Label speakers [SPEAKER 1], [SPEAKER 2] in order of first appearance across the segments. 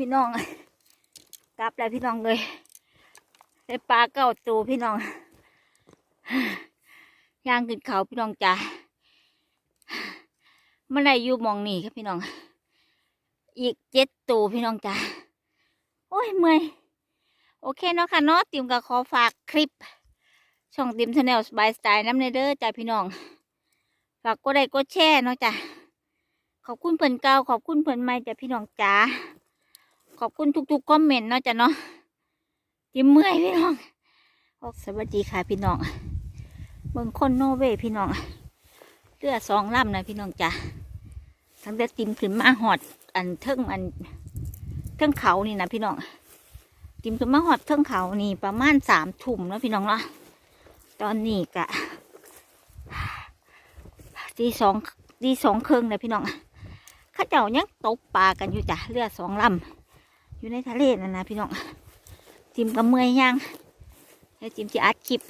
[SPEAKER 1] พี่น้อง กลับแล้วพี่น้องเลยได้ปลาเก้าตัวพี่น้องย่างขึ้นเขาพี่น้องจ้าเมื่อไรอยู่มองนี่ครับพี่น้อง อีกเจ็ดตัวพี่น้องจ้าโอ้ยเมื่อยโอเคเนาะค่ะเนาะติมก็ขอฝากคลิป ช่องติมชาแนลสบายสไตล์น้ำเนเด้อจ้าพี่น้อง ฝากกดไลค์กดแชร์เนาะจ้ะขอบคุณเพื่อนเก่าขอบคุณเพื่อนใหม่จ้ะพี่น้องจ๋า ขอบคุณทุกๆคอมเมนต์เนาะจ้ะเนาะจิ้มเมื่อยพี่น้องออกสวัสดีค่ะพี่น้องเบิ่งคนโนเวพี่น้องเรือสองลำนะพี่น้องจ๋าทั้งแต่ติมขึ้นมาหอด อันเทิงอันเทิงเขานี่นะพี่น้องติมขึ้นมาหอดเทิงเขานี่ประมาณสามทุ่มเนาะพี่น้องเนาะตอนนี้กะตีสองตีสองเครึ่งเลยพี่น้องข้าเจ้ายังตกปลากันอยู่จ้ะเรือสองลำ อยู่ในทะเลนั่นนะพี่น้องจิมกับเมื่อยย่างแล้วจิมจะอัดคลิป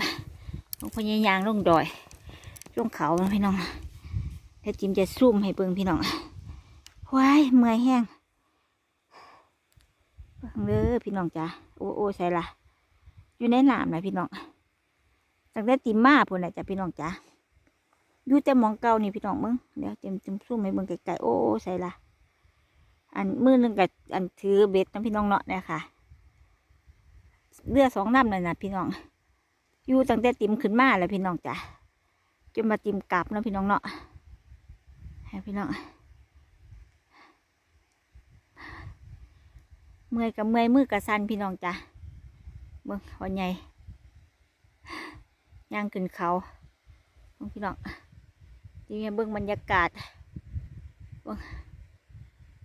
[SPEAKER 1] ลงพญายางลงดอยลงเขาพี่น้องแล้วจิมจะซูมให้เบิ่งพี่น้องว้ายเมื่อยแห้งเบิ่งเด้อพี่น้องจ้ะโอ้โอ้ใส่ละอยู่ในน้ำนะพี่น้องตั้งแต่ติมมาพุ่นนะจ้ะพี่น้องจ้ะอยู่แต่มองเก่านี่พี่น้องมึงเดี๋ยวเต็มเต็มสู้ให้เบิ่งไกลๆโอ้โอ้ใส่ละ อันมือหนึงกับอันถือเบ็ดนะพี่น้องเนาะเนี่ยค่ะเรือสองน้ำเลยนะพี่น้อง อยู่ตั้งแต่ติมขึ้นมาแล้วพี่น้องจ้ะจนมาติมกลับนะพี่น้องเนาะให้พี่น้องเมื่อยกับเมื่อยมือกับสันพี่น้องจ้ะเบิ่งวันใหญ่ย่างขึ้นเขาเบิ่งพี่น้องดีเบิ่งบรรยากาศเบิ่ง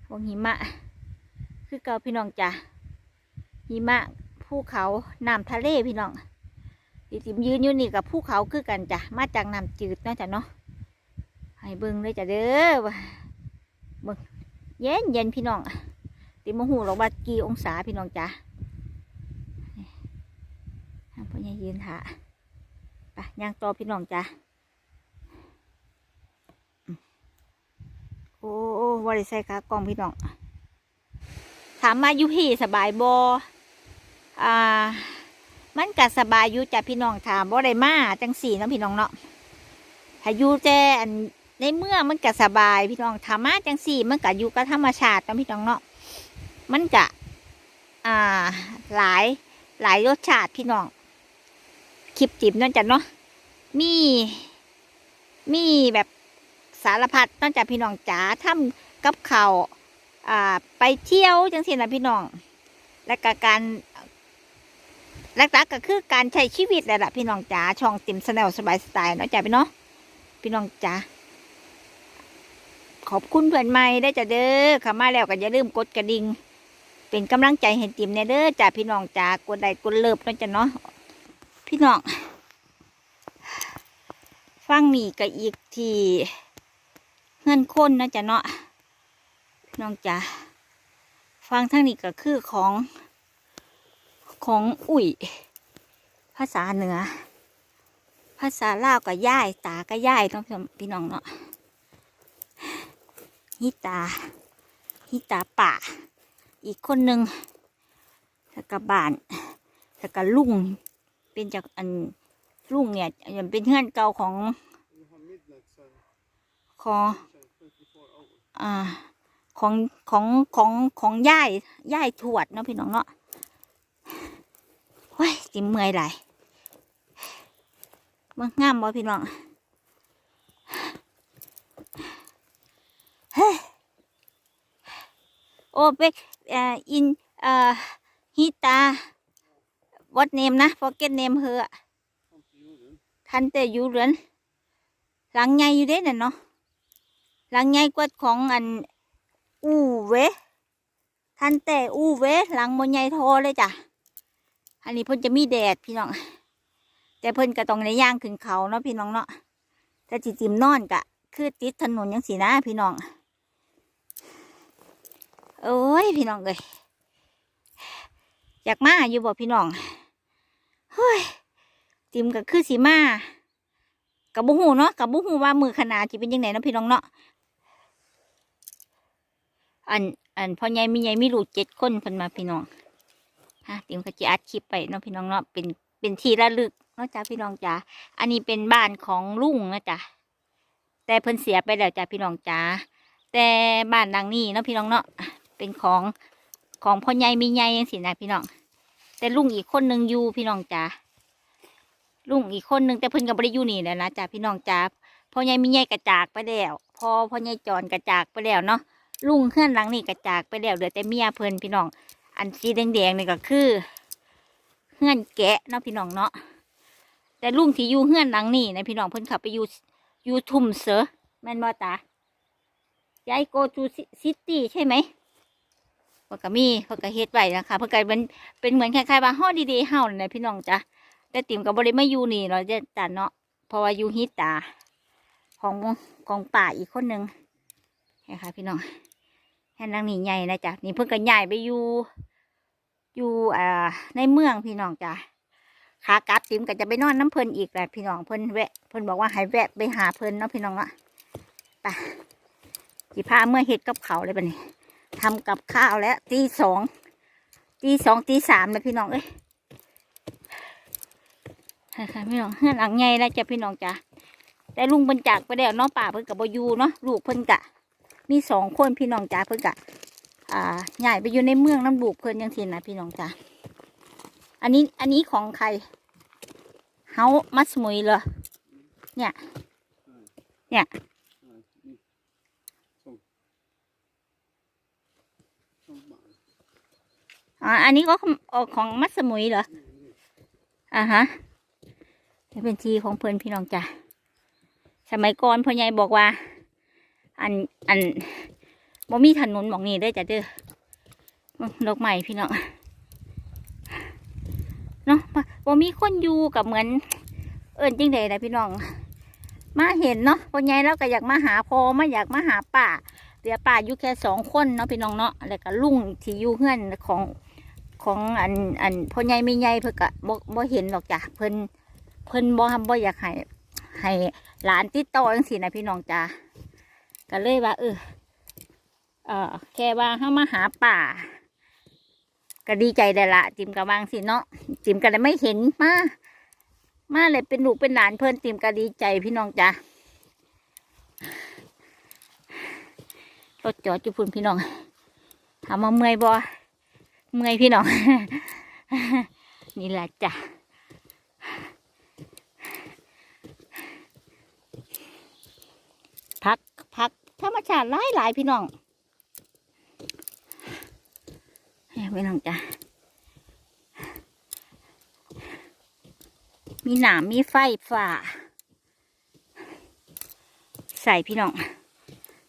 [SPEAKER 1] บิ่งหิมะ คือเก่าพี่น้องจ้ะหิมะภูเขาน้ำทะเลพี่น้องที่ติมยืนอยู่นี่กับภูเขาคือกันจ้ะมาจากน้ำจืดนาะจ้ะเนาะให้เบิ่งเลยจ้ะเด้อว่าเบิ่งเย็นเย็นพี่น้องติมโมหูหรอกว่ากี่องศาพี่น้องจ้ะพ่อใหญ่ยืนหาไปย่างต่อพี่น้องจ้ะ อ้โอ้บริใส่ขากล้องพี่น้อง ถามมาอยู่พี่สบายบออ่า มันก็สบายอยู่จ้ะพี่น้องถามบ่ได้มาจังสี่เนาะพี่น้องเนาะถ้าอยู่แต่อันในเมื่อมันก็สบายพี่น้องถามมาจังสี่ มันก็อยู่กับธรรมชาติเนะพี่น้องเนาะ มันก็อ่า หลายหลายรสชาติพี่น้อง คลิปจิบนั่นจ้ะเนาะ มี มีแบบ สารพัดนอกจากพี่น้องจ๋าทำกับเขาอ่าไปเที่ยวจังสินะพี่น้อง และกการหลักๆก็คือการใช้ชีวิตแหละล่ะพี่น้องจ๋าช่องติมสแนลสบายสไตล์เนาะจ้าพี่น้องพี่น้องจ๋าขอบคุณเพื่อนใหม่ได้จ้ะเด้อข้ามาแล้วก็อย่าลืมกดกระดิ่งเป็นกำลังใจให้ติมเนี่ยเด้อจ้าพี่น้องจ๋ากดไลค์กดเลิฟเนาะจ้ะเนาะพี่น้องฟังนี่ก็อีกที่ เงินคนนะจ๊ะเนาะน้องจ๋าฟังทั้งนี้ก็คือของ ของอุ่ย ภาษาเหนือ ภาษาลาวก็ย่าย ตาก็ย่ายเนาะพี่น้องเนาะฮิตาฮิตาป่าอีกคนหนึ่งแล้วก็บ้านแล้วก็ลุงเป็นจากอันลุงเนี่ยเป็นเพื่อนเก่าของของ อ่าของของของของย่ายย่ายทวดเนาะพี่น้องเนาะเฮ้ยจิมเมื่อยไหลายเบิ่งงามบ่พี่น้องเฮ้ยโอ้เบกเอ่ออินเอ่อฮิตา what name นะ forget name เฮอทันแต่อยู่เรือนหลังใหญ่อยู่เด้น่ะเนาะ หลังใหญ่กว่าของอันอูเวทันแต่อูเวหลังบนใหญ่ทอเลยจ้ะอันนี้เพิ่นจะมีแดดพี่น้อง แต่เพิ่นก็ต้องในย่างขึ้นเขาเนาะพี่น้องเนาะแต่จิจิมนอนกะ คือติดถนนยังสีนะพี่น้อง โอ้ยพี่น้องเลยอยากมาอยู่บ่พี่น้องเฮ้ยจิมก็คือสีมากับบุหูเนาะกับบุหูว่ามือขนาดจะเป็นยังไงเนาะพี่น้องเนาะ อันอันพ่อใหญ่มีใหญ่มีลูกเจ็ดคนเพิ่นมาพี่น้องฮะติมก็จะอัดคลิปไปเนาะพี่น้องเนาะเป็นเป็นที่ระลึกเนาะจ้าพี่น้องจ้าอันนี้เป็นบ้านของลุงนะจ้ะแต่เพิ่นเสียไปแล้วจ้าพี่น้องจ้าแต่บ้านหลังนี้เนาะพี่น้องเนาะเป็นของของพ่อใหญ่มีใหญ่ยังสินะพี่น้อง แต่ลุงอีกคนหนึ่งอยู่พี่น้องจ้าลุงอีกคนหนึ่งแต่เพิ่นก็บ่ได้อยู่นี่แล้วนะจ้าพี่น้องจ้าพ่อใหญ่มีใหญ่กระจากไปแล้วพอพ่อใหญ่จอนกระจากไปแล้วเนาะ ลุงเฮือนหลังนี่กระจากไปแล้วเหลือแต่เมียเพิ่นพี่น้อง อันสีแดงๆนี่ก็คือเฮือนแกะเนาะพี่น้องเนาะแต่ลุงที่อยู่เฮือนหลังนี่นะพี่น้องเพิ่นขับไปอยู่อยู่ทุ่มเสือแมนบ่ตายายโกทูซิตี้ใช่ไหมเพิ่นก็มีเพิ่นก็เฮ็ดไว้นะคะเพิ่นก็เป็นเป็นเหมือนคล้ายๆว่าฮอดีเดย์เฮานั่นะพี่น้องจ้ะแต่ติ๋มก็บ่ได้มาอยู่นี่เนาจะจ้ะเนาะเพราะว่าอยู่ฮิตตาของของป่าอีกคนหนึงนะคะพี่น้อง แห่นางนี่ใหญ่นะจ๊ะนี่เพิ่งก็ใหญ่ไปอยู่อยู่อ่าในเมืองพี่น้องจ้ะขากลับติมก็จะไปนอนน้ำเพลินอีกแหละพี่น้องเพิ่นแวะเพิ่นบอกว่าให้แวะไปหาเพิ่นเนาะพี่น้องเนาะไปจีพาเมื่อเฮ็ดกับเขาเลยปะนี่ทำกับข้าวแล้วตีสองตีสองตีสามเลยพี่น้องเอ้ยค่ะพี่น้องเฮือนหลังใหญ่แล้วจ้ะพี่น้องจ้ะแต่ลุงเพิ่นจากไปแล้วเนาะป่าเพิ่นกับบอยู่เนาะลูกเพิ่นกะ มีสองคนพี่น้องจ๋าเพิ่นกะอ่าใหญ่ไปอยู่ในเมืองน้ำบุกเพิ่นยังทีนะพี่น้องจ๋าอันนี้อันนี้ของใครเฮามัสมุยเหรอเนี่ย เนี่ยอ๋ออันนี้ก็ของของมัสมุยเหรออ่าฮะเป็นทีของเพิ่นพี่น้องจ๋าสมัยก่อนพ่อใหญ่บอกว่า อันอันบ่มีถนนหมองนี้เด้จ้ะเด้อมึงดอกไม้พี่น้องเนาะบ่มีคนอยู่กับเหมือน เอิญจริงเลยนะพี่น้อง มาเห็นเนาะพ่อใหญ่แล้วก็อยากมาหาพอมาอยากมาหาป่าเดี๋ยวป่าอยู่แค่สองคนเนาะพี่น้องเนาะแล้วก็ลุงที่อยู่เฮือนของของอันอันพ่อใหญ่ไม่ใหญ่เพิ่นก็บ่บ่เห็นหรอกจ้ะเพิ่นเพิ่นบ่ทำบ่อยากให้ให้หลานติดต่อจังซี่นะพี่น้องจ้ะ ก็เลยว่าเออเออแค่ว่าเข้ามาหาป่า ก็ดีใจได้ละจิมกับบางสิเนาะจิมก็เลยไม่เห็นมามาเลยเป็นลูกเป็นหลานเพิ่อนจิมก็ดีใจพี่น้องจ้ะรถจอดอยู่พุ่นพี่น้องถามมาเมื่อยบ่เมื่อยพี่น้องนี่แหละจ้ะพัก ธรรมชาติหลายหลายพี่น้องให้พี่น้องจ้ะมีหนามมีไฟฝ่า ใส่พี่น้อง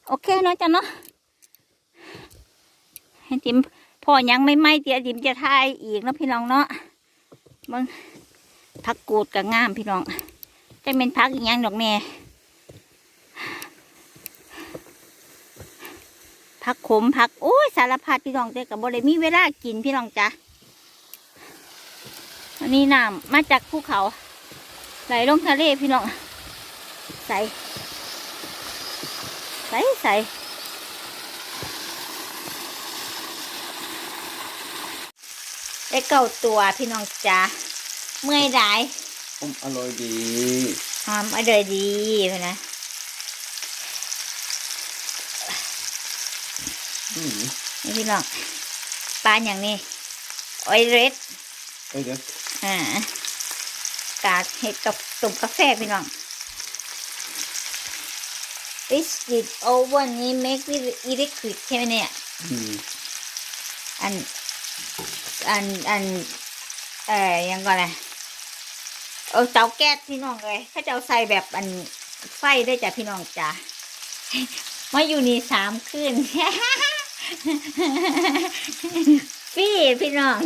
[SPEAKER 1] โอเคเนาะจ้ะเนาะให้จิมพอยังไม่ไหมเดี๋ยวจิมจะทายอีกนะพี่น้องเนาะมึงพักกูดกับง่ามพี่น้องจะเป็นพักอีกย่างดอกแน่ ผักขมผักโอ้ยสารพัดพี่น้องแต่กับบริมีเวลากินพี่น้องจ้ะอันนี้น้ำมาจากภูเขา ไหลลงทะเลพี่น้อง ใส่ใส่ใส่ได้เก่าตัวพี่น้องจ้ะเมื่อยได้
[SPEAKER 2] ผมอร่อยดี
[SPEAKER 1] หอมอร่อยดีพี่นะ
[SPEAKER 2] อืม
[SPEAKER 1] นี่พี่น้องปลาอย่างนี้ออยเรส
[SPEAKER 2] เอ้ยเดี๋ยว
[SPEAKER 1] อ่ากากเห็ดกับตุ่มกาแฟพี่น้อง This with oven นี้ make with electric ใช่ไหมเนี่ย
[SPEAKER 2] อืม
[SPEAKER 1] อันอันอันเอ่อยังก่อนนะเออเตาแก๊สพี่น้องเลยถ้าจะเอาใส่แบบอันไฟได้จ้ะพี่น้องจ้ะมาอยู่นี่สามคืน พี่พี่น้อง